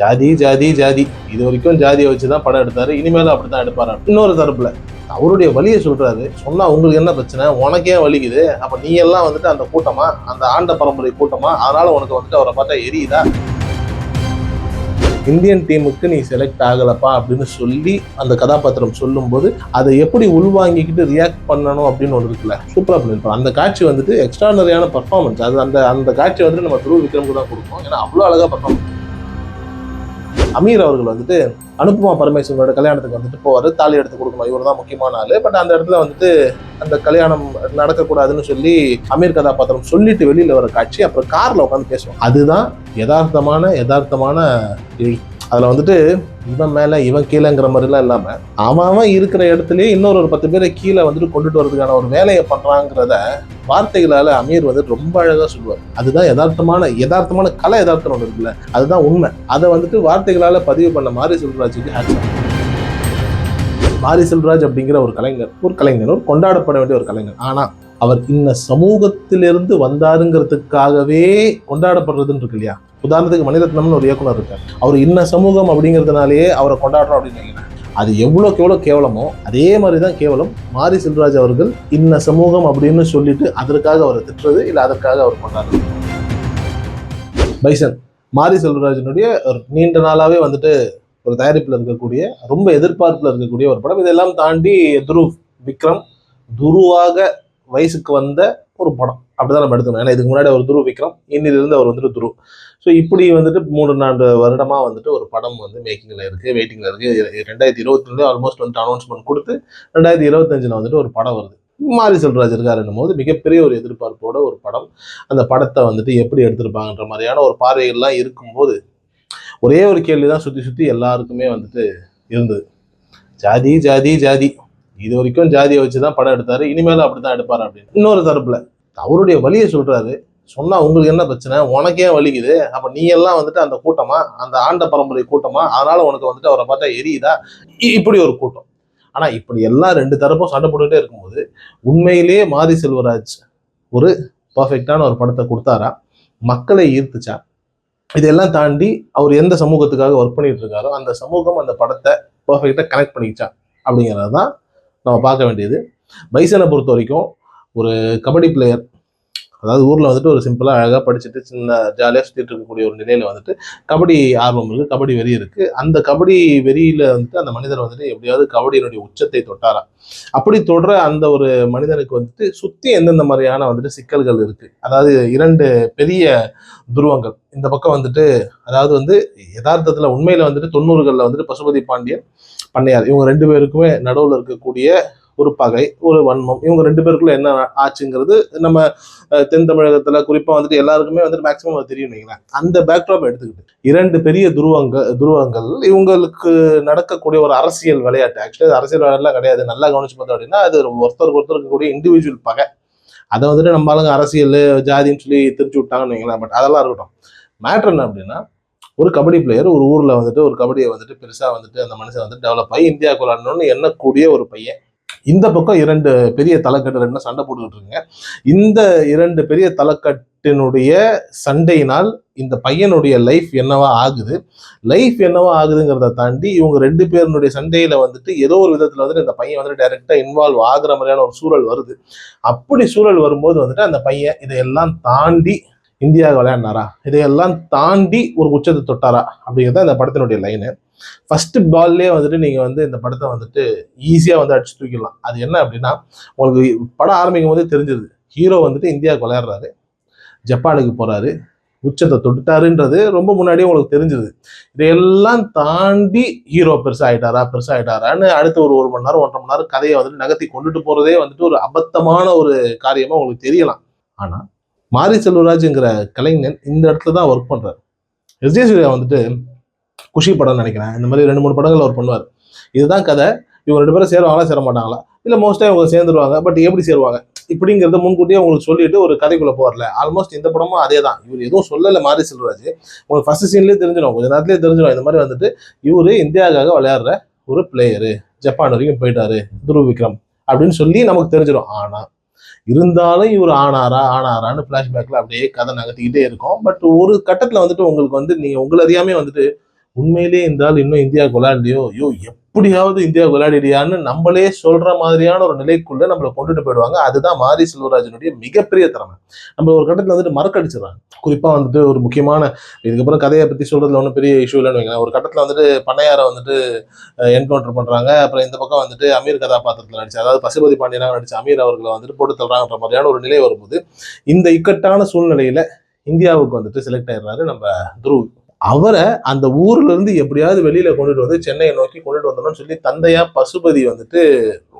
ஜாதி ஜாதி ஜாதி. இது வரைக்கும் ஜாதியை வச்சு தான் படம் எடுத்தாரு. இனிமேலும் அப்படி தான் எடுப்பாரு? இன்னொரு தரப்புல. அவருடைய வழியை சொல்கிறாரு சொன்னால் உங்களுக்கு என்ன பிரச்சனை? உனக்கே வலிக்குது. அப்போ நீ எல்லாம் வந்துட்டு அந்த கூட்டமா அந்த ஆண்ட பரம்பரை கூட்டமா அதனால் உனக்கு வந்துட்டு அவரை பார்த்தா எரியுதா? இந்தியன் டீமுக்கு நீ செலக்ட் ஆகலப்பா அப்படின்னு சொல்லி அந்த கதாபாத்திரம் சொல்லும்போது அதை எப்படி உள்வாங்கிக்கிட்டு ரியாக்ட் பண்ணணும் அப்படின்னு ஒன்று இருக்குல்ல? சூப்பராக பண்ணியிருப்பான் அந்த காட்சி வந்துட்டு எக்ஸ்ட்ரானரியான பர்ஃபார்மன்ஸ் அது அந்த அந்த காட்சி வந்துட்டு நம்ம துருவ விக்ரமுக்கு தான் கொடுப்போம். ஏன்னா அவ்வளோ அழகாக பர்ஃபார்மன்ஸ் அமீர் அவர்கள் வந்துட்டு அனுப்புமா பரமேஸ்வரனோட கல்யாணத்துக்கு வந்துட்டு போவார். தாலி எடுத்து கொடுக்கணும். இவர் தான் முக்கியமான ஆளு. பட் அந்த இடத்துல வந்துட்டு அந்த கல்யாணம் நடக்கக்கூடாதுன்னு சொல்லி அமீர் கதாபாத்திரம் சொல்லிட்டு வெளியில் வர காட்சி அப்புறம் காரில் உட்காந்து பேசுவோம் அதுதான் யதார்த்தமான யதார்த்தமான எழுத்து. அதில் வந்துட்டு இவன் மேலே இவன் கீழேங்கிற மாதிரிலாம் இல்லாமல் அவன் அவன் இருக்கிற இடத்துலயே இன்னொரு ஒரு பத்து பேரை கீழே வந்துட்டு கொண்டுட்டு வரதுக்கான ஒரு வேலையை பண்றாங்கிறத வார்த்தைகளால அமீர் வந்துட்டு ரொம்ப அழகாக சொல்லுவார். அதுதான் யதார்த்தமான யதார்த்தமான கலை யதார்த்தம் ஒன்று இருக்குல்ல அதுதான் உண்மை. அதை வந்துட்டு வார்த்தைகளால பதிவு பண்ண மாரி செல்வராஜுக்கு ஹேட்ஸ் மாரி செல்வராஜ் அப்படிங்கிற ஒரு கலைஞர் ஒரு கலைஞர் ஒரு கொண்டாடப்பட வேண்டிய ஒரு கலைஞர். ஆனால் அவர் இந்த சமூகத்திலிருந்து வந்தாருங்கிறதுக்காகவே கொண்டாடப்படுறதுன்னு இருக்கு இல்லையா? உதாரணத்துக்கு மணிரத்னம்னு ஒரு இயக்குனர் இருக்கார். அவர் இன்ன சமூகம் அப்படிங்கிறதுனாலேயே அவரை கொண்டாடுறோம் அப்படின்னு நினைக்கிறேன். அது எவ்வளோக்கு எவ்வளோ கேவலமோ அதே மாதிரி தான் கேவலம். மாரி செல்வராஜ் அவர்கள் இன்ன சமூகம் அப்படின்னு சொல்லிட்டு அதற்காக அவரை திட்டுறது இல்லை அதற்காக அவர் கொண்டாடுறது. பைசன் மாரி செல்வராஜனுடைய ஒரு நீண்ட நாளாவே வந்துட்டு ஒரு தயாரிப்பில் இருக்கக்கூடிய ரொம்ப எதிர்பார்ப்பில் இருக்கக்கூடிய ஒரு படம். இதெல்லாம் தாண்டி துருவ் விக்ரம் துருவாக வயசுக்கு வந்த ஒரு படம். அப்படிதான் நம்ம எடுக்கணும் ஏன்னா இதுக்கு முன்னாடி ஒரு துரு விக்ரம் இன்னிலிருந்து அவர் வந்துட்டு துரு ஸோ இப்படி வந்துட்டு மூணு நான்கு வருடமாக வந்துட்டு ஒரு படம் வந்து மேக்கிங்கில் இருக்குது வெயிட்டிங்கில் இருக்குது ரெண்டாயிரத்தி இருபத்தி ரெண்டு ஆல்மோஸ்ட் வந்துட்டு அனௌன்ஸ்மெண்ட் கொடுத்து ரெண்டாயிரத்தி இருபத்தஞ்சில் வந்துட்டு ஒரு படம் வருது. மாரி செல்வராஜ் இருக்காருன்னும் போது மிகப்பெரிய ஒரு எதிர்பார்ப்போட ஒரு படம். அந்த படத்தை வந்துட்டு எப்படி எடுத்திருப்பாங்கன்ற மாதிரியான ஒரு பார்வைகள்லாம் இருக்கும்போது ஒரே ஒரு கேள்வி தான் சுற்றி சுற்றி எல்லாருக்குமே வந்துட்டு இருந்தது. ஜாதி ஜாதி ஜாதி. இது வரைக்கும் ஜாதியை வச்சு தான் படம் எடுத்தார். இனிமேலும் அப்படி தான் எடுப்பார் அப்படின்னு. இன்னொரு தரப்பில் அவருடைய வழியை சொல்கிறாரு சொன்னால் உங்களுக்கு என்ன பிரச்சனை? உனக்கே வலிக்குது? அப்போ நீ எல்லாம் வந்துட்டு அந்த கூட்டமா அந்த ஆண்ட பரம்பரை கூட்டமா அதனால உனக்கு வந்துட்டு அவரை பார்த்தா எரியுதா? இப்படி ஒரு கூட்டம். ஆனால் இப்படி எல்லாம் ரெண்டு தரப்பும் சண்டை போட்டுகிட்டே இருக்கும்போது உண்மையிலேயே மாரி செல்வராஜ் ஒரு பர்ஃபெக்டான ஒரு படத்தை கொடுத்தாரா? மக்களை ஈர்த்துச்சா? இதெல்லாம் தாண்டி அவர் எந்த சமூகத்துக்காக ஒர்க் பண்ணிட்டு இருக்காரோ அந்த சமூகம் அந்த படத்தை பர்ஃபெக்டாக கனெக்ட் பண்ணிக்கிச்சா? அப்படிங்கிறது தான் நம்ம பார்க்க வேண்டியது. பைசனை பொறுத்த வரைக்கும் ஒரு கபடி பிளேயர் அதாவது ஊரில் வந்துட்டு ஒரு சிம்பிளாக அழகாக படிச்சுட்டு சின்ன ஜாலியாக சுற்றிட்டு இருக்கக்கூடிய ஒரு நிலையில் வந்துட்டு கபடி ஆர்வம் இருக்குது கபடி வெறி இருக்குது அந்த கபடி வெறியில் வந்துட்டு அந்த மனிதர் வந்துட்டு எப்படியாவது கபடியினுடைய உச்சத்தை தொட்டாரா? அப்படி தொடர அந்த ஒரு மனிதனுக்கு வந்துட்டு சுற்றி எந்தெந்த மாதிரியான வந்துட்டு சிக்கல்கள் இருக்குது அதாவது இரண்டு பெரிய துருவங்கள். இந்த பக்கம் வந்துட்டு அதாவது வந்து யதார்த்தத்தில் உண்மையில் வந்துட்டு தொண்ணூறுகளில் வந்துட்டு பசுபதி பாண்டியன் பண்ணையார். இவங்க ரெண்டு பேருக்குமே நடுவில் இருக்கக்கூடிய ஒரு பகை ஒரு வன்மம். இவங்க ரெண்டு பேருக்குள்ள என்ன ஆச்சுங்கிறது நம்ம தென் தமிழகத்துல குறிப்பா வந்துட்டு எல்லாருக்குமே வந்துட்டு மேக்சிமம் தெரியும் வைங்களேன். அந்த பேக்ட்ராப் எடுத்துக்கிட்டு இரண்டு பெரிய துருவங்கள் துருவங்கள் இவங்களுக்கு நடக்கக்கூடிய ஒரு அரசியல் விளையாட்டு. ஆக்சுவலி அரசியல் விளையாட்டுலாம் கிடையாது. நல்லா கவனிச்சு பார்த்தோம் அப்படின்னா அது ஒருத்தருக்கு ஒருத்தர் இருக்கக்கூடிய இண்டிவிஜுவல் பகை. அதை வந்துட்டு நம்ம ஆளுங்க அரசியல் ஜாதின்னு சொல்லி திரிச்சு விட்டாங்கன்னு வைங்களேன். பட் அதெல்லாம் இருக்கட்டும். மேட்ரு என்ன அப்படின்னா ஒரு கபடி பிளேயர் ஒரு ஊர்ல வந்துட்டு ஒரு கபடியை வந்துட்டு பெருசா வந்துட்டு அந்த மனுஷன் வந்துட்டு டெவலப் ஆகி இந்தியாவுக்கு விளாடணும்னு எண்ணக்கூடிய ஒரு பையன். இந்த பக்கம் இரண்டு பெரிய தலைக்கட்டு ரெண்டு சண்டை போட்டுக்கிட்டு இருக்குங்க. இந்த இரண்டு பெரிய தலைக்கட்டினுடைய சண்டையினால் இந்த பையனுடைய லைஃப் என்னவா ஆகுது? லைஃப் என்னவா ஆகுதுங்கிறத தாண்டி இவங்க ரெண்டு பேருனுடைய சண்டையில வந்துட்டு ஏதோ ஒரு விதத்துல வந்துட்டு இந்த பையன் வந்துட்டு டைரக்டா இன்வால்வ் ஆகுற மாதிரியான ஒரு சூழல் வருது. அப்படி சூழல் வரும்போது வந்துட்டு அந்த பையன் இதையெல்லாம் தாண்டி இந்தியாவை விளையாடினாரா? இதையெல்லாம் தாண்டி ஒரு உச்சத்தை தொட்டாரா? அப்படிங்கிறது இந்த படத்தினுடைய லைனு ஃபர்ஸ்ட் பால்லேயே வந்துட்டு நீங்க வந்து இந்த படத்தை வந்துட்டு ஈஸியா வந்து அடிச்சு தூக்கிடலாம். அது என்ன அப்படின்னா உங்களுக்கு படம் ஆரம்பிக்கும் போதே தெரிஞ்சிருது. ஹீரோ வந்துட்டு இந்தியாவுக்கு விளையாடுறாரு. ஜப்பானுக்கு போறாரு. உச்சத்தை தொட்டுட்டாருன்றது ரொம்ப முன்னாடியே உங்களுக்கு தெரிஞ்சிருது. இதையெல்லாம் தாண்டி ஹீரோ பெருசா ஆயிட்டாரா பெருசா ஆயிட்டாரான்னு அடுத்த ஒரு ஒரு மணி நேரம் ஒன்றரை மணி நேரம் கதையை வந்துட்டு நகர்த்தி கொண்டுட்டு போறதே வந்துட்டு ஒரு அபத்தமான ஒரு காரியமா உங்களுக்கு தெரியலாம். ஆனா மாரி செல்வராஜுங்கிற கலைஞன் இந்த இடத்துல தான் ஒர்க் பண்ணுறாரு எஸ் ஜே சூர்யா வந்துட்டு குஷி படம்னு நினைக்கிறேன். இந்த மாதிரி ரெண்டு மூணு படங்கள் அவர் பண்ணுவார். இதுதான் கதை. இவங்க ரெண்டு பேரும் சேருவாங்களா சேர மாட்டாங்களா? இல்லை மோஸ்ட்டாக இவங்க சேர்ந்துருவாங்க. பட் எப்படி சேருவாங்க? இப்படிங்கிறத முன்கூட்டியே உங்களுக்கு சொல்லிட்டு ஒரு கதைக்குள்ளே போகல ஆல்மோஸ்ட் இந்த படமும் அதே தான். இவர் எதுவும் சொல்லலை மாறி செல்வராஜ் உங்களுக்கு ஃபர்ஸ்ட் சீன்லேயே தெரிஞ்சிடும். கொஞ்ச நேரத்துலேயே தெரிஞ்சிடும். இந்த மாதிரி வந்துட்டு இவர் இந்தியாவுக்காக விளையாடுற ஒரு பிளேயரு ஜப்பான் வரைக்கும் போயிட்டாரு துருவ் விக்ரம் அப்படின்னு சொல்லி நமக்கு தெரிஞ்சிடும். ஆனா இருந்தாலும் இவர் ஆனாரா ஆனாரான்னு ஃப்ளாஷ்பேக்கில் அப்படியே கதை நகர்த்திக்கிட்டே இருக்கும். பட் ஒரு கட்டத்தில் வந்துட்டு உங்களுக்கு வந்து நீங்கள் உங்களை அறியாமே வந்துட்டு உண்மையிலேயே இந்த ஆள் இன்னும் இந்தியா விளையாடலையோ? ஐயோ எப்படியாவது இந்தியா விளையாடிடியான்னு நம்மளே சொல்ற மாதிரியான ஒரு நிலைக்குள்ள நம்மளை கொண்டுட்டு போயிடுவாங்க. அதுதான் மாரி செல்வராஜனுடைய மிகப்பெரிய திறமை. நம்ம ஒரு கட்டத்தில் வந்துட்டு மறக்கடிச்சிடறாங்க. குறிப்பாக வந்துட்டு ஒரு முக்கியமான இதுக்கப்புறம் கதையை பற்றி சொல்றதுல ஒன்றும் பெரிய இஷ்யூ இல்லைன்னு வைக்கலாம் ஒரு கட்டத்தில் வந்துட்டு பண்ணையாரை வந்துட்டு என்கவுண்டர் பண்ணுறாங்க அப்புறம் இந்த பக்கம் வந்துட்டு அமீர் கதாபாத்திரத்தில் நடிச்சு அதாவது பசுபதி பாண்டியனாக நடிச்ச அமீர் அவர்களை வந்துட்டு போட்டு தள்ளுறாங்கன்ற மாதிரியான ஒரு நிலை வரும்போது இந்த இக்கட்டான சூழ்நிலையில் இந்தியாவுக்கு வந்துட்டு செலக்ட் ஆயிடுறாரு நம்ம துருவ். அவரை அந்த ஊர்ல இருந்து எப்படியாவது வெளியில கொண்டுட்டு வந்து சென்னையை நோக்கி கொண்டுட்டு வந்தோம்னு சொல்லி தந்தையா பசுபதி வந்துட்டு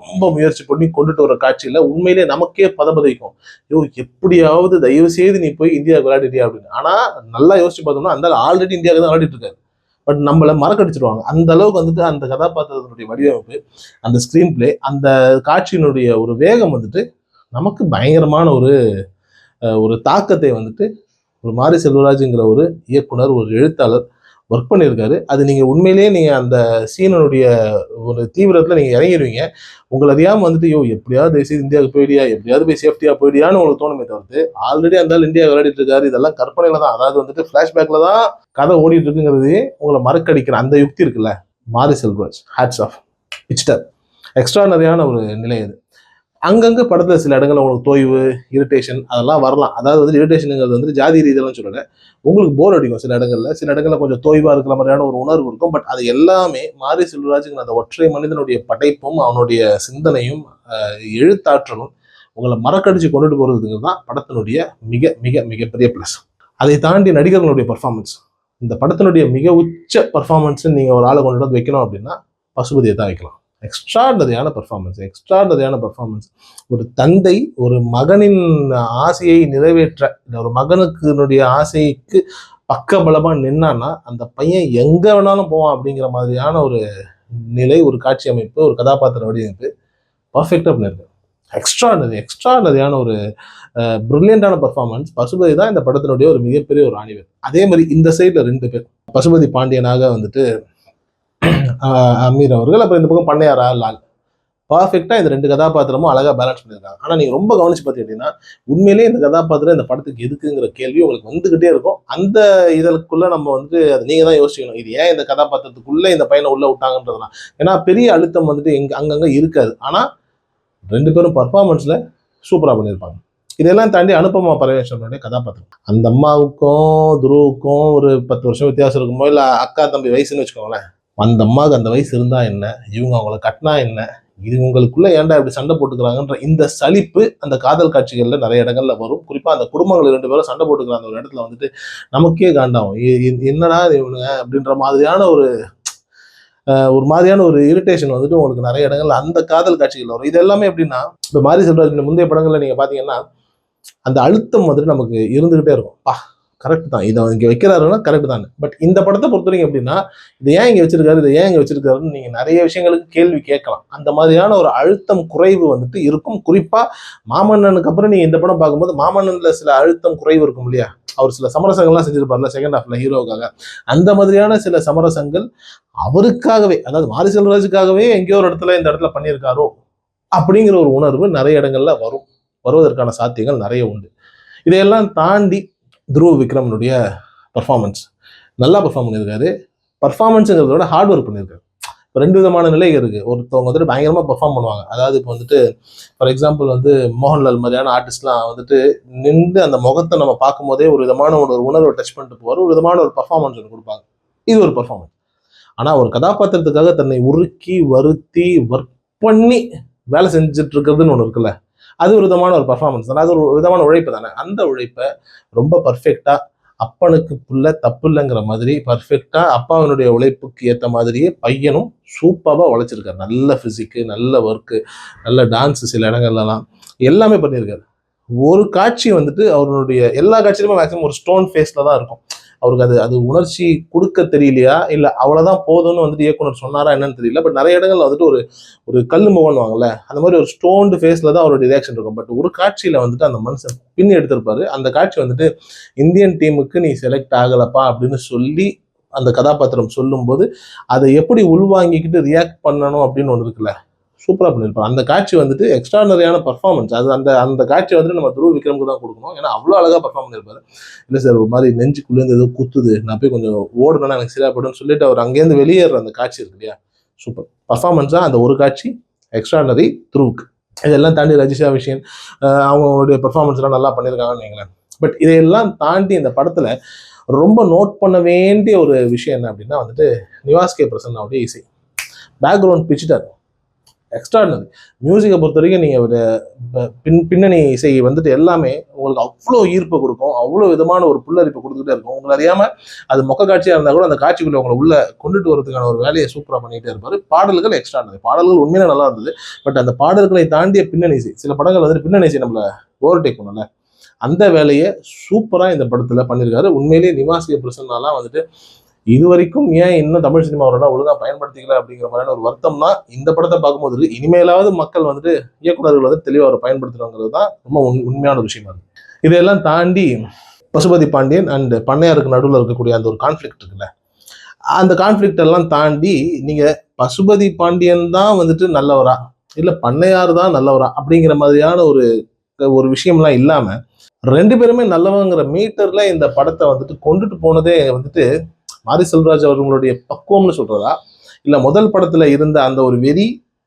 ரொம்ப முயற்சி பண்ணி கொண்டுட்டு வர காட்சியில உண்மையிலேயே நமக்கே பதபதைக்கும். ஐயோ எப்படியாவது தயவு செய்து நீ போய் இந்தியாவுக்கு விளையாடிட்டியா அப்படின்னு. ஆனா நல்லா யோசிச்சு பார்த்தோம்னா அந்த ஆல்ரெடி இந்தியாவுக்கு தான் விளையாடிட்டு இருக்காரு. பட் நம்மளை மறக்கடிச்சிருவாங்க. அந்த அளவுக்கு வந்துட்டு அந்த கதாபாத்திரத்தினுடைய வடிவமைப்பு அந்த ஸ்க்ரீன் பிளே அந்த காட்சியினுடைய ஒரு வேகம் வந்துட்டு நமக்கு பயங்கரமான ஒரு ஒரு தாக்கத்தை வந்துட்டு ஒரு மாரி செல்வராஜுங்கிற ஒரு இயக்குனர் ஒரு எழுத்தாளர் ஒர்க் பண்ணியிருக்காரு. அது நீங்கள் உண்மையிலேயே நீங்கள் அந்த சீனனுடைய ஒரு தீவிரத்தில் நீங்கள் இறங்கிடுவீங்க உங்களை அறியாமல் வந்துட்டு யோ எப்படியாவது தயவு செய்து இந்தியாவுக்கு போயிடியா? எப்படியாவது போய் சேஃப்டியாக போயிடியான்னு உங்களுக்கு தோணுமே தவிர்த்து ஆல்ரெடி அந்த இந்தியா விளையாடிட்டு இருக்காரு. இதெல்லாம் கற்பனையில் தான். அதாவது வந்துட்டு ஃப்ளாஷ்பேக்கில் தான் கதை ஓடிட்டு இருக்குங்கிறது உங்களை மறக்கடிக்கிற அந்த யுக்தி இருக்குல்ல? மாரி செல்வராஜ் ஹேட்ஸ் ஆஃப் பிச்சிட்டர் எக்ஸ்ட்ரானரியான ஒரு நிலை அது. அங்கங்கே படத்தில் சில இடங்களில் உங்களுக்கு தோய்வு இரிட்டேஷன் அதெல்லாம் வரலாம். அதாவது வந்து இரிட்டேஷனுங்கிறது வந்து ஜாதி ரீதியெல்லாம் சொல்லலை. உங்களுக்கு போர் அடிக்கும் சில இடங்களில். சில இடங்களில் கொஞ்சம் தோய்வாக இருக்கிற மாதிரியான ஒரு உணர்வு இருக்கும். பட் அது எல்லாமே மாரி செல்வராஜுங்கிற அந்த ஒற்றை மனிதனுடைய படைப்பும் அவனுடைய சிந்தனையும் எழுத்தாற்றலும் உங்களை மறக்கடிச்சு கொண்டுட்டு போகிறதுங்கிறது தான் படத்தினுடைய மிக மிக மிகப்பெரிய ப்ளஸ் அதை தாண்டி நடிகர்களுடைய பர்ஃபார்மன்ஸ் இந்த படத்தினுடைய மிக உச்ச பர்ஃபார்மன்ஸ் நீங்கள் ஒரு ஆளை கொண்டு வந்து வைக்கணும் அப்படின்னா பசுபதியை தான் வைக்கலாம். எக்ஸ்ட்ராடரியான பர்ஃபார்மன்ஸ் எக்ஸ்ட்ராடரியான பர்ஃபார்மன்ஸ் ஒரு தந்தை ஒரு மகனின் ஆசையை நிறைவேற்ற ஒரு மகனுக்குனுடைய ஆசைக்கு பக்கபலமாக நின்னான்னா அந்த பையன் எங்கே வேணாலும் போவான் அப்படிங்கிற மாதிரியான ஒரு நிலை ஒரு காட்சி அமைப்பு ஒரு கதாபாத்திர வடிவமைப்பு பர்ஃபெக்டாக பண்ணியிருக்கு எக்ஸ்ட்ரானரி எக்ஸ்ட்ரானரியான ஒரு ப்ரில்லியண்டான பர்ஃபார்மன்ஸ் பசுபதி தான் இந்த படத்தினுடைய ஒரு மிகப்பெரிய ஒரு ஆணிவர். அதே மாதிரி இந்த சைடில் ரெண்டு பேர். பசுபதி பாண்டியனாக வந்துட்டு அமீர் அவர்கள் அப்புறம் இந்த பக்கம் பண்ணையாரா லால். பர்ஃபெக்டாக இந்த ரெண்டு கதாபாத்திரமும் அழகாக பேலன்ஸ் பண்ணியிருக்காங்க. ஆனால் நீங்கள் ரொம்ப கவனிச்சு பார்த்துக்கிட்டீங்கன்னா உண்மையிலேயே இந்த கதாபாத்திரம் இந்த படத்துக்கு எதுக்குங்கிற கேள்வி உங்களுக்கு வந்துகிட்டே இருக்கும். அந்த இதற்குள்ளே நம்ம வந்துட்டு அது நீங்கள் தான் யோசிக்கணும். இது ஏன் இந்த கதாபாத்திரத்துக்குள்ளே இந்த பையனை உள்ளே விட்டாங்கன்றதுலாம் ஏன்னா பெரிய அழுத்தம் வந்துட்டு எங்கே அங்கங்கே இருக்காது. ஆனால் ரெண்டு பேரும் பர்ஃபார்மன்ஸில் சூப்பராக பண்ணியிருப்பாங்க. இதெல்லாம் தாண்டி அனுப்பமா பரமேஸ்வரனுடைய கதாபாத்திரம். அந்த அம்மாவுக்கும் துருவுக்கும் ஒரு பத்து வருஷம் வித்தியாசம் இருக்குமோ இல்லை அக்கா தம்பி வயசுன்னு வச்சுக்கோங்களேன். அந்த அம்மாவுக்கு அந்த வயசு இருந்தா என்ன? இவங்க அவங்கள கட்டினா என்ன? இது உங்களுக்குள்ள ஏன்டா இப்படி சண்டை போட்டுக்கிறாங்கன்ற இந்த சலிப்பு அந்த காதல் காட்சிகள்ல நிறைய இடங்கள்ல வரும். குறிப்பா அந்த குடும்பங்கள் ரெண்டு பேரும் சண்டை போட்டுக்கிற அந்த ஒரு இடத்துல வந்துட்டு நமக்கே காண்டாகும். என்னடா இது இவனுங்க அப்படின்ற மாதிரியான ஒரு ஒரு மாதிரியான ஒரு இரிட்டேஷன் வந்துட்டு உங்களுக்கு நிறைய இடங்கள்ல அந்த காதல் காட்சிகள் வரும். இது எல்லாமே எப்படின்னா இப்போ மாரி செல்வராஜ் முந்தைய படங்கள்ல நீங்க பாத்தீங்கன்னா அந்த அழுத்தம் வந்துட்டு நமக்கு இருந்துகிட்டே இருக்கும். பா கரெக்ட் தான். இதை இங்கே வைக்கிறாருன்னா கரெக்ட் தான். பட் இந்த படத்தை பொறுத்தவரைக்கும் எப்படின்னா இதை ஏன் இங்கே வச்சிருக்காரு இதை ஏன் இங்கே வச்சிருக்காருன்னு நீங்கள் நிறைய விஷயங்களுக்கு கேள்வி கேட்கலாம். அந்த மாதிரியான ஒரு அழுத்தம் குறைவு வந்துட்டு இருக்கும். குறிப்பாக மாமன்னனுக்கு அப்புறம் நீங்கள் இந்த படம் பார்க்கும்போது மாமன்னனில் சில அழுத்தம் குறைவு இருக்கும் இல்லையா? அவர் சில சமரசங்கள்லாம் செஞ்சிருப்பார்ல செகண்ட் ஹாஃப்ல ஹீரோவுக்காக அந்த மாதிரியான சில சமரசங்கள் அவருக்காகவே அதாவது மாரி செல்வராஜுக்காகவே எங்கேயோ ஒரு இடத்துல இந்த இடத்துல பண்ணியிருக்காரோ அப்படிங்கிற ஒரு உணர்வு நிறைய இடங்கள்ல வரும். வருவதற்கான சாத்தியங்கள் நிறைய உண்டு. இதையெல்லாம் தாண்டி துருவ விக்ரம்னுடைய பர்ஃபார்மன்ஸ் நல்லா பர்ஃபார்ம் பண்ணியிருக்காரு. பர்ஃபார்மன்ஸுங்கிறத விட ஹார்ட் ஒர்க் பண்ணியிருக்காரு. இப்போ ரெண்டு விதமான நிலை இருக்குது ஒருத்தவங்க வந்துட்டு பயங்கரமாக பெர்ஃபார்ம் பண்ணுவாங்க. அதாவது இப்போ வந்துட்டு ஃபார் எக்ஸாம்பிள் வந்து மோகன்லால் மாதிரியான ஆர்டிஸ்ட்லாம் வந்துட்டு நின்று அந்த முகத்தை நம்ம பார்க்கும்போதே ஒரு விதமான ஒரு உணர்வை டச் பண்ணிட்டு போவார். ஒரு விதமான ஒரு பர்ஃபார்மன்ஸ் ஒன்று கொடுப்பாங்க. இது ஒரு பர்ஃபார்மன்ஸ் ஆனால் ஒரு கதாபாத்திரத்துக்காக தன்னை உருக்கி வருத்தி ஒர்க் பண்ணி வேலை செஞ்சுட்டு இருக்கிறதுன்னு ஒன்று இருக்குல்ல? அது ஒரு விதமான ஒரு பர்ஃபார்மன்ஸ் தானே. அது ஒரு விதமான உழைப்பு தானே. அந்த உழைப்பை ரொம்ப பர்ஃபெக்டாக அப்பனுக்கு புள்ள தப்பு இல்லைங்கிற மாதிரி பர்ஃபெக்டாக அப்பாவினுடைய உழைப்புக்கு ஏற்ற மாதிரியே பையனும் சூப்பராக உழைச்சிருக்காரு. நல்ல ஃபிசிக்கு நல்ல ஒர்க்கு நல்ல டான்ஸு சில இடங்கள்லாம் எல்லாமே பண்ணியிருக்காரு. ஒரு காட்சி வந்துட்டு அவருடைய எல்லா காட்சியிலுமே மேக்ஸிமம் ஒரு ஸ்டோன் ஃபேஸில் தான் இருக்கும். அவருக்கு அது அது உணர்ச்சி கொடுக்க தெரியலையா? இல்லை அவ்வளோதான் போதும்னு வந்துட்டு இயக்குனர் சொன்னாரா என்னன்னு தெரியல. பட் நிறைய இடங்கள்ல வந்துட்டு ஒரு ஒரு கல் முகன்வாங்கல்ல அந்த மாதிரி ஒரு ஸ்டோன்டு ஃபேஸில் தான் அவருடைய ரியாக்ஷன் இருக்கும். பட் ஒரு காட்சியில் வந்துட்டு அந்த மனுஷன் பின் எடுத்திருப்பாரு. அந்த காட்சி வந்துட்டு இந்தியன் டீமுக்கு நீ செலக்ட் ஆகலப்பா அப்படின்னு சொல்லி அந்த கதாபாத்திரம் சொல்லும்போது அதை எப்படி உள்வாங்கிக்கிட்டு ரியாக்ட் பண்ணணும் அப்படின்னு ஒன்று இருக்குல்ல? சூப்பராக பண்ணியிருப்பார் அந்த காட்சி வந்துட்டு எக்ஸ்ட்ரானரியான பர்ஃபார்மன்ஸ் அது அந்த அந்த காட்சி வந்துட்டு நம்ம துருவ விக்ரமுக்கு தான் கொடுக்கணும். ஏன்னா அவ்வளோ அழகாக பர்ஃபார்ம் பண்ணியிருப்பார். இல்லை சார் ஒரு மாதிரி நெஞ்சுக்குள்ளேருந்து ஏதோ குத்துது. நான் போய் கொஞ்சம் ஓடணும்னா எனக்கு சரியாகப்படும்னு சொல்லிட்டு அவர் அங்கேருந்து வெளியேற அந்த காட்சி இருக்கு இல்லையா? சூப்பர். பர்ஃபார்மன்ஸாக அந்த ஒரு காட்சி எக்ஸ்ட்ரானரி துருவுக்கு. இதெல்லாம் தாண்டி ரஜிஷா விஷயம் அவங்களுடைய பெர்ஃபார்மன்ஸ்லாம் நல்லா பண்ணியிருக்காங்கன்னு வைங்களேன். பட் இதையெல்லாம் தாண்டி இந்த படத்தில் ரொம்ப நோட் பண்ண வேண்டிய ஒரு விஷயம் என்ன அப்படின்னா வந்துட்டு நிவாஸ் கே பிரசன்னாவுடைய இசை. பேக்ரவுண்ட் பிச்சிட்டார் எக்ஸ்ட்ராடினரி மியூசிக்கை பொறுத்த வரைக்கும் நீங்கள் ஒரு பின் பின்னணி இசை வந்துட்டு எல்லாமே உங்களுக்கு அவ்வளோ ஈர்ப்பு கொடுக்கும். அவ்வளோ விதமான ஒரு புல்லரிப்பை கொடுத்துட்டே இருக்கும். உங்களை அறியாமல் அது மொக்க காட்சியாக இருந்தால் கூட அந்த காட்சிக்குள்ளே உங்களை உள்ளே கொண்டுட்டு வரதுக்கான ஒரு வேலையை சூப்பராக பண்ணிகிட்டே இருப்பார். பாடல்கள் எக்ஸ்ட்ராடினரி பாடல்கள் உண்மையிலே நல்லா இருந்தது. பட் அந்த பாடல்களை தாண்டிய பின்னணி இசை சில படங்கள் வந்துட்டு பின்னணி இசை நம்மளை ஓவர்டேக் பண்ணல அந்த வேலையை சூப்பராக இந்த படத்தில் பண்ணியிருக்காரு உண்மையிலேயே நிவாசிய பிரசன்னாலாம் வந்துட்டு இது வரைக்கும் ஏன் இன்னும் தமிழ் சினிமாவோட ஒழுங்கா பயன்படுத்திக்கல அப்படிங்கிற மாதிரியான ஒரு வருத்தம் தான் இந்த படத்தை பார்க்கும்போது இருக்கு. இனிமேலாவது மக்கள் வந்துட்டு இயக்குனர்கள் வந்து தெளிவாக அவரை தான் ரொம்ப உண்- உண்மையான விஷயமா இருக்கு இதையெல்லாம் தாண்டி பசுபதி பாண்டியன் அண்ட் பண்ணையாருக்கு நடுவில் இருக்கக்கூடிய அந்த ஒரு கான்ஃப்ளிக்ட் இருக்குல்ல அந்த கான்ஃப்ளிக்ட் எல்லாம் தாண்டி நீங்க பசுபதி பாண்டியன் தான் வந்துட்டு நல்லவரா இல்லை பண்ணையார் தான் நல்லவரா அப்படிங்கிற மாதிரியான ஒரு ஒரு விஷயம்லாம் இல்லாம ரெண்டு பேருமே நல்லவங்கிற மீட்டர்ல இந்த படத்தை வந்துட்டு கொண்டுட்டு போனதே வந்துட்டு மாரி செல்வராஜ் அவர்களுடைய பக்குவம்னு சொல்றதா? இல்ல முதல் படத்துல இருந்த அந்த ஒரு வெறி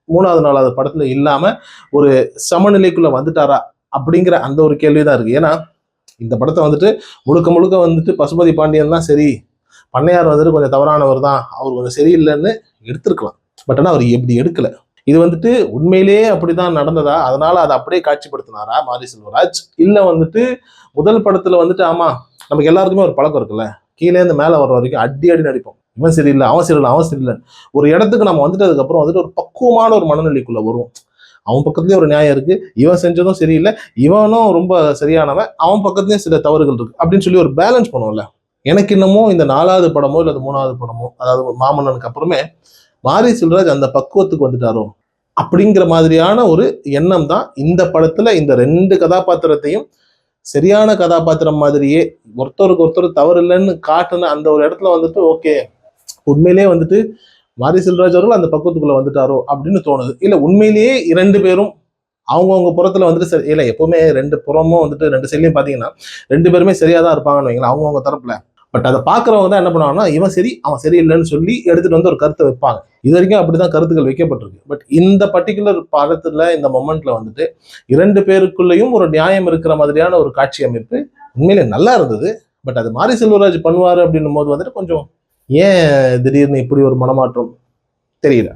மூணாவது நாலாவது படத்துல இல்லாம ஒரு சமநிலைக்குள்ள வந்துட்டாரா? அப்படிங்கிற அந்த ஒரு கேள்விதான் இருக்கு. ஏன்னா இந்த படத்தை வந்துட்டு முழுக்க முழுக்க வந்துட்டு பசுபதி பாண்டியன் தான் சரி. பண்ணையார் வந்துட்டு கொஞ்சம் தவறானவர் தான். அவர் கொஞ்சம் சரியில்லைன்னு எடுத்திருக்கலாம். பட் ஆனால் அவர் எப்படி எடுக்கல? இது வந்துட்டு உண்மையிலேயே அப்படிதான் நடந்ததா? அதனால அதை அப்படியே காட்சிப்படுத்தினாரா மாரி செல்வராஜ்? இல்லை வந்துட்டு முதல் படத்துல வந்துட்டு ஆமா நமக்கு எல்லாருக்குமே ஒரு பழக்கம் இருக்குல்ல. கீழே இருந்து மேலே வர வரைக்கும் அடி அடி நடிப்போம். இவன் சரியில்லை அவன் சரியில்லை அவன் சரியில்லை ஒரு இடத்துக்கு நம்ம வந்துட்டதுக்கு அப்புறம் வந்துட்டு ஒரு பக்குவமான ஒரு மனநிலைக்குள்ளே வருவோம். அவன் பக்கத்துலேயும் ஒரு நியாயம் இருக்குது இவன் செஞ்சதும் சரியில்லை. இவனும் ரொம்ப சரியானவன். அவன் பக்கத்துலேயும் சில தவறுகள் இருக்குது அப்படின்னு சொல்லி ஒரு பேலன்ஸ் பண்ணுவோம்ல. எனக்கு இன்னமும் இந்த நாலாவது படமோ இல்லை மூணாவது படமோ அதாவது மாமன்னனுக்கு அப்புறமே மாரி செல்வராஜ் அந்த பக்குவத்துக்கு வந்துட்டாரோ அப்படிங்கிற மாதிரியான ஒரு எண்ணம் தான் இந்த படத்தில் இந்த ரெண்டு கதாபாத்திரத்தையும் சரியான கதாபாத்திரம் மாதிரியே ஒருத்தருக்கு ஒருத்தர் தவறு இல்லைன்னு காட்டுன அந்த ஒரு இடத்துல வந்துட்டு ஓகே உண்மையிலேயே வந்துட்டு மாரி செல்வராஜ் அவர்கள் அந்த பக்குவத்துக்குள்ள வந்துட்டாரோ அப்படின்னு தோணுது. இல்லை உண்மையிலேயே இரண்டு பேரும் அவங்கவுங்க புறத்துல வந்துட்டு சரி இல்லை எப்பவுமே ரெண்டு புறமும் வந்துட்டு ரெண்டு சைட்லையும் பார்த்தீங்கன்னா ரெண்டு பேருமே சரியாக தான் இருப்பாங்கன்னு வைங்களேன் அவங்கவுங்க தரப்புல. பட் அதை பார்க்குறவங்க தான் என்ன பண்ணுவாங்கன்னா இவன் சரி அவன் சரியில்லைன்னு சொல்லி எடுத்துகிட்டு வந்து ஒரு கருத்தை வைப்பாங்க. இது வரைக்கும் அப்படிதான் கருத்துக்கள் வைக்கப்பட்டிருக்கு. பட் இந்த பர்டிகுலர் படத்தில் இந்த மொமெண்ட்டில் வந்துட்டு இரண்டு பேருக்குள்ளேயும் ஒரு நியாயம் இருக்கிற மாதிரியான ஒரு காட்சி அமைப்பு உண்மையிலே நல்லா இருந்தது. பட் அது மாரி செல்வராஜ் பண்ணுவாரு அப்படின்னும் போது வந்துட்டு கொஞ்சம் ஏன் திடீர்னு இப்படி ஒரு மனமாற்றம்? தெரியல.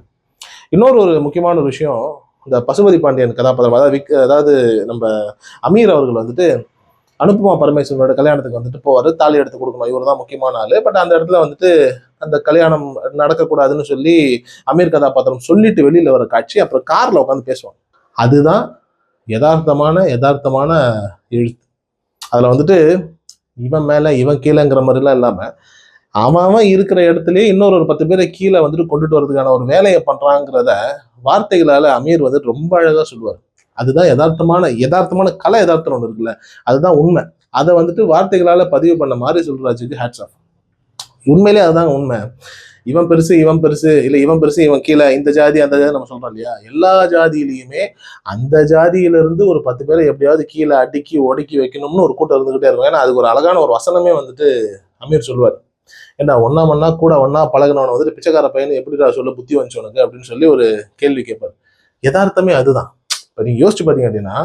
இன்னொரு ஒரு முக்கியமான ஒரு விஷயம் இந்த பசுபதி பாண்டியன் கதாபாத்திரம் அதாவது விக் அதாவது நம்ம அமீர் அவர்கள் வந்துட்டு அனுப்புமா பரமேஸ்வரனோட கல்யாணத்துக்கு வந்துட்டு போவார். தாலி எடுத்து கொடுக்கணும். இவர் தான் முக்கியமான ஆளு. பட் அந்த இடத்துல வந்துட்டு அந்த கல்யாணம் நடக்கக்கூடாதுன்னு சொல்லி அமீர் கதாபாத்திரம் சொல்லிட்டு வெளியில் வர காட்சி அப்புறம் காரில் உட்காந்து பேசுவாங்க. அதுதான் யதார்த்தமான யதார்த்தமான எழுத்து. அதில் வந்துட்டு இவன் மேலே இவன் கீழேங்கிற மாதிரிலாம் இல்லாமல் அவன் அவன் இருக்கிற இடத்துலயே இன்னொரு ஒரு பத்து பேரை கீழே வந்துட்டு கொண்டுட்டு வரதுக்கான ஒரு வேலையை பண்றாங்கிறத வார்த்தைகளால் அமீர் வந்துட்டு ரொம்ப அழகாக சொல்லுவார். அதுதான் யதார்த்தமான யதார்த்தமான கலை யதார்த்தம் ஒன்று இருக்குல்ல அதுதான் உண்மை. அதை வந்துட்டு வார்த்தைகளால் பதிவு பண்ண மாதிரி சொல்றாச்சுக்கு ஹேட்ஸ் ஆஃப் உண்மையிலே அதுதான் உண்மை. இவன் பெருசு இவன் பெருசு இல்லை இவன் பெருசு இவன் கீழே இந்த ஜாதி அந்த ஜாதி நம்ம சொல்றோம் இல்லையா? எல்லா ஜாதியிலையுமே அந்த ஜாதியிலிருந்து ஒரு பத்து பேரை எப்படியாவது கீழே அடுக்கி ஒடுக்கி வைக்கணும்னு ஒரு கூட்டம் இருந்துகிட்டே இருக்கும். ஏன்னா அதுக்கு ஒரு அழகான ஒரு வசனமே வந்துட்டு அமீர் சொல்லுவார் ஏன்னா ஒன்னா ஒன்னா கூட ஒன்னா பழகினவனை வந்துட்டு பிச்சைக்கார பையன் எப்படிடா சொல்ல புத்தி வந்துச்சு உனக்கு அப்படின்னு சொல்லி ஒரு கேள்வி கேட்பார். யதார்த்தமே அதுதான். இப்போ நீங்கள் யோசிச்சு பார்த்தீங்க அப்படின்னா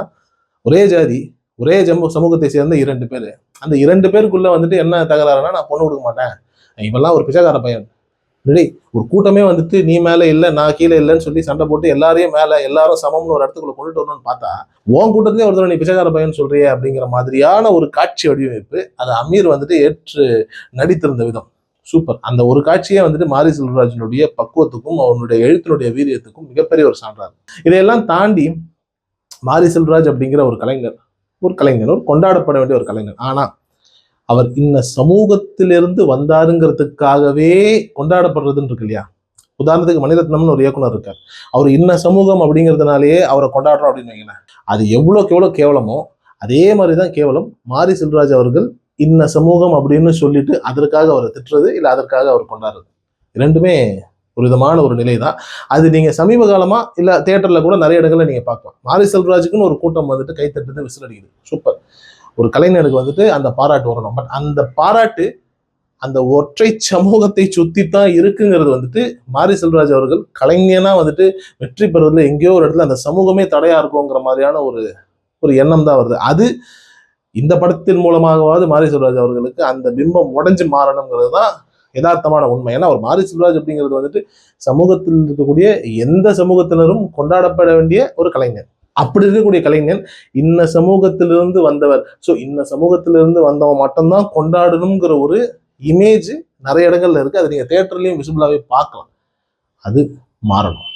ஒரே ஜாதி ஒரே ஜம்மு சமூகத்தை சேர்ந்த இரண்டு பேர். அந்த இரண்டு பேருக்குள்ள வந்துட்டு என்ன தகராறுனா நான் பொண்ணு கொடுக்க மாட்டேன். இவெல்லாம் ஒரு பிச்சைக்கார பையன். ரெடி ஒரு கூட்டமே வந்துட்டு நீ மேலே இல்லை நான் கீழே இல்லைன்னு சொல்லி சண்டை போட்டு எல்லாரையும் மேலே எல்லாரும் சமம்னு ஒரு இடத்துக்குள்ள கொண்டுட்டு வரணும்னு பார்த்தா உன் கூட்டத்திலே ஒருத்தர் நீ பிச்சைக்கார பையன் சொல்றிய அப்படிங்கிற மாதிரியான ஒரு காட்சி வடிவமைப்பு அதை அமீர் வந்துட்டு ஏற்று நடித்திருந்த விதம். சூப்பர். அந்த ஒரு காட்சியே வந்துட்டு மாரி செல்வராஜனுடைய பக்குவத்துக்கும் அவனுடைய எழுத்தினுடைய வீரியத்துக்கும் மிகப்பெரிய ஒரு சான்றார் இதையெல்லாம் தாண்டி மாரி செல்வராஜ் அப்படிங்கிற ஒரு கலைஞர் ஒரு கலைஞர் ஒரு கொண்டாடப்பட வேண்டிய ஒரு கலைஞர். ஆனா அவர் இன்ன சமூகத்திலிருந்து வந்தாருங்கிறதுக்காகவே கொண்டாடப்படுறதுன்னு இருக்கு இல்லையா? உதாரணத்துக்கு மணிரத்னம்னு ஒரு இயக்குனர் இருக்கார். அவர் இன்ன சமூகம் அப்படிங்கிறதுனாலேயே அவரை கொண்டாடுறோம் அப்படின்னு வைங்களேன். அது எவ்வளோக்கு எவ்வளோ கேவலமோ அதே மாதிரி தான் கேவலம் மாரி செல்வராஜ் அவர்கள் இன்ன சமூகம் அப்படின்னு சொல்லிட்டு அதற்காக அவரை திட்டுறது இல்லை அதற்காக அவர் கொண்டாடுறது. இரண்டுமே ஒரு விதமான ஒரு நிலை தான் அது நீங்கள் சமீப காலமாக இல்லை தேட்டரில் கூட நிறைய இடங்களில் நீங்கள் பார்க்கலாம். மாரி செல்வராஜுக்குன்னு ஒரு கூட்டம் வந்துட்டு கைத்தட்டுது விசில் அடிக்குது. சூப்பர். ஒரு கலைஞனுக்கு வந்துட்டு அந்த பாராட்டு வரணும். பட் அந்த பாராட்டு அந்த ஒற்றை சமூகத்தை சுத்தி தான் இருக்குங்கிறது வந்துட்டு மாரி செல்வராஜ் அவர்கள் கலைஞனா வந்துட்டு வெற்றி பெறுவதில் எங்கேயோ ஒரு இடத்துல அந்த சமூகமே தடையா இருக்குங்கிற மாதிரியான ஒரு ஒரு எண்ணம் தான் வருது. அது இந்த படத்தின் மூலமாகவாவது மாரி செல்வராஜ் அவர்களுக்கு அந்த பிம்பம் உடஞ்சி மாறணுங்கிறது தான் யதார்த்தமான உண்மை. ஏன்னா ஒரு மாரி செல்வராஜ் அப்படிங்கிறது வந்துட்டு சமூகத்தில் இருக்கக்கூடிய எந்த சமூகத்தினரும் கொண்டாடப்பட வேண்டிய ஒரு கலைஞர் அப்படி இருக்கக்கூடிய கலைஞன் இன்ன சமூகத்திலிருந்து வந்தவர். ஸோ இன்ன சமூகத்திலிருந்து வந்தவன் மட்டும்தான் கொண்டாடணுங்கிற ஒரு இமேஜ் நிறைய இடங்கள்ல இருக்கு. அதை நீங்க தேட்டர்லயும் விசிபிளாவே பார்க்கலாம். அது மாறணும்.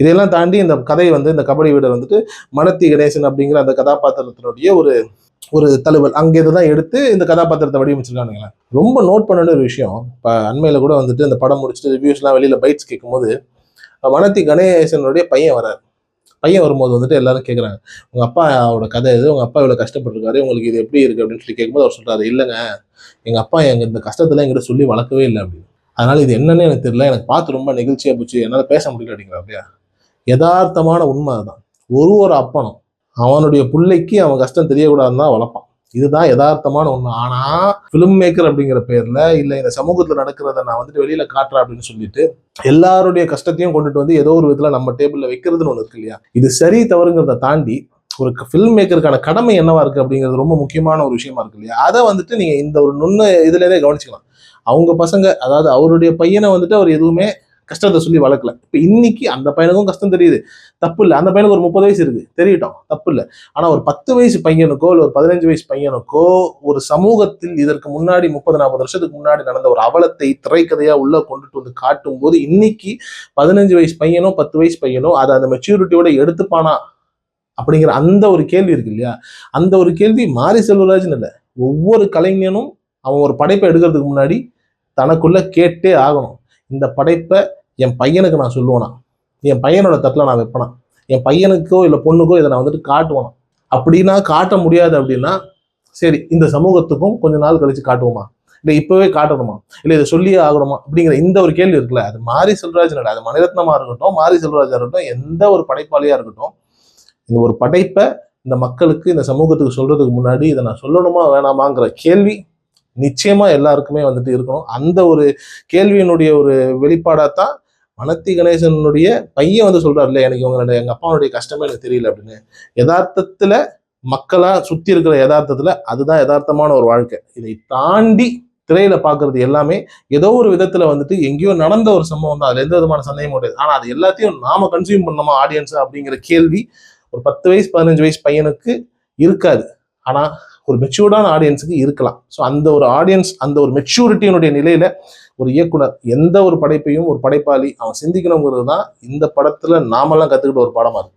இதையெல்லாம் தாண்டி இந்த கதை வந்து இந்த கபடி வீடர் வந்துட்டு மனத்தி கணேசன் அப்படிங்கிற அந்த கதாபாத்திரத்தினுடைய ஒரு ஒரு தழுவல். அங்கே தான் எடுத்து இந்த கதாபாத்திரத்தை வடிவமைச்சிருக்கானுங்களேன் ரொம்ப நோட் பண்ண ஒரு விஷயம். இப்போ அண்மையில் கூட வந்துட்டு இந்த படம் முடிச்சுட்டு ரிவ்யூஸ்லாம் வெளியில் பைட்ஸ் கேட்கும்போது வனத்தி கணேசனுடைய பையன் வரார். பையன் வரும்போது வந்துட்டு எல்லாரும் கேட்குறாங்க உங்கள் அப்பாவோட கதை இது உங்கள் அப்பா இவ்வளோ கஷ்டப்பட்டுருக்காரு. உங்களுக்கு இது எப்படி இருக்குது அப்படின்னு சொல்லி கேட்கும்போது அவர் சொல்கிறாரு இல்லைங்க எங்கள் அப்பா எங்கள் இந்த கஷ்டத்தில் எங்கிட்ட சொல்லி வளர்க்கவே இல்லை. அப்படின்னு. அதனால் இது என்னன்னு எனக்கு தெரியல. எனக்கு பார்த்து ரொம்ப நெகிழ்ச்சியாக போச்சு. என்னால் பேச முடியல அப்படிங்கிற அப்படியா யதார்த்தமான உண்மை அதுதான். ஒரு ஒரு அப்பனும் அவனுடைய பிள்ளைக்கு அவன் கஷ்டம் தெரியக்கூடாதுன்னு தான் வளர்ப்பான். இதுதான் யதார்த்தமான ஒன்று ஆனால் ஃபிலிம் மேக்கர் அப்படிங்கிற பேரில் இல்லை இந்த சமூகத்தில் நடக்கிறத நான் வந்துட்டு வெளியில் காட்டுறேன் அப்படின்னு சொல்லிட்டு எல்லாருடைய கஷ்டத்தையும் கொண்டுட்டு வந்து ஏதோ ஒரு விதத்தில் நம்ம டேபிளில் வைக்கிறதுன்னு ஒன்று இருக்கு இல்லையா? இது சரி தவறுங்கிறத தாண்டி ஒரு ஃபில்ம் மேக்கருக்கான கடமை என்னவா இருக்கு அப்படிங்கிறது ரொம்ப முக்கியமான ஒரு விஷயமா இருக்கு இல்லையா? அதை வந்துட்டு நீங்கள் இந்த ஒரு நுண்ணு இதுலேருந்தே கவனிச்சிக்கலாம். அவங்க பசங்க அதாவது அவருடைய பையனை வந்துட்டு அவர் எதுவுமே கஷ்டத்தை சொல்லி வளர்க்கல. இப்போ இன்னைக்கு அந்த பையனுக்கும் கஷ்டம் தெரியுது. தப்பு இல்லை. அந்த பையனுக்கு ஒரு முப்பது வயசு இருக்கு. தெரியட்டும். தப்பு இல்லை. ஆனால் ஒரு பத்து வயசு பையனுக்கோ இல்லை ஒரு பதினஞ்சு வயசு பையனுக்கோ ஒரு சமூகத்தில் இதற்கு முன்னாடி முப்பது நாற்பது வருஷத்துக்கு முன்னாடி நடந்த ஒரு அவலத்தை திரைக்கதையா உள்ள கொண்டுட்டு வந்து காட்டும் போது இன்னைக்கு பதினஞ்சு வயசு பையனோ பத்து வயசு பையனோ அதை அந்த மெச்சூரிட்டியோட எடுத்துப்பானா? அப்படிங்கிற அந்த ஒரு கேள்வி இருக்கு இல்லையா? அந்த ஒரு கேள்வி மாரி செல்வராஜன் இல்லை. ஒவ்வொரு கலைஞனும் அவன் ஒரு படைப்பை எடுக்கிறதுக்கு முன்னாடி தனக்குள்ள கேட்டே ஆகணும். இந்த படைப்பை என் பையனுக்கு நான் சொல்லுவேனா. என் பையனோட தட்டில் நான் வைப்பேனா. என் பையனுக்கோ இல்லை பொண்ணுக்கோ இதை நான் வந்துட்டு காட்டுவேனா. அப்படின்னா காட்ட முடியாது அப்படின்னா சரி இந்த சமூகத்துக்கும் கொஞ்ச நாள் கழிச்சு காட்டுவோமா? இல்லை இப்போவே காட்டணுமா? இல்லை இதை சொல்லியே ஆகணுமா? அப்படிங்கிற இந்த ஒரு கேள்வி இருக்குல்ல அது மாரி செல்வராஜனோட அது மணிரத்னமாக இருக்கட்டும் மாரி செல்வராஜா இருக்கட்டும் எந்த ஒரு படைப்பாளியாக இருக்கட்டும் இந்த ஒரு படைப்பை இந்த மக்களுக்கு இந்த சமூகத்துக்கு சொல்கிறதுக்கு முன்னாடி இதை நான் சொல்லணுமா வேணாமாங்கிற கேள்வி நிச்சயமாக எல்லாருக்குமே வந்துட்டு இருக்கணும். அந்த ஒரு கேள்வியினுடைய ஒரு வெளிப்பாடாக தான் மனத்தி கணேசனுடைய பையன் வந்து சொல்றாருல்ல எனக்கு இவங்க எங்கள் அப்பாவுடைய கஷ்டமே எனக்கு தெரியல அப்படின்னு. யதார்த்தத்தில் மக்களாக சுற்றி இருக்கிற யதார்த்தத்தில் அதுதான் யதார்த்தமான ஒரு வாழ்க்கை. இதை தாண்டி திரையில பாக்குறது எல்லாமே ஏதோ ஒரு விதத்துல வந்துட்டு எங்கேயோ நடந்த ஒரு சம்பவம் தான். அதுல எந்த விதமான சந்தேகமும் கிடையாது. ஆனா அது எல்லாத்தையும் நாம கன்சியூம் பண்ணோமா ஆடியன்ஸ் அப்படிங்கிற கேள்வி ஒரு பத்து வயசு பதினஞ்சு வயசு பையனுக்கு இருக்காது. ஆனா ஒரு மெச்சூர்டான ஆடியன்ஸுக்கு இருக்கலாம். ஸோ அந்த ஒரு ஆடியன்ஸ் அந்த ஒரு மெச்சூரிட்டியினுடைய நிலையில ஒரு இயக்குனர் எந்த ஒரு படைப்பையும் ஒரு படைப்பாளி அவன் சிந்திக்கணுங்கிறது தான் இந்த படத்தில் நாமெல்லாம் கற்றுக்கிட்ட ஒரு பாடமாக இருக்கும்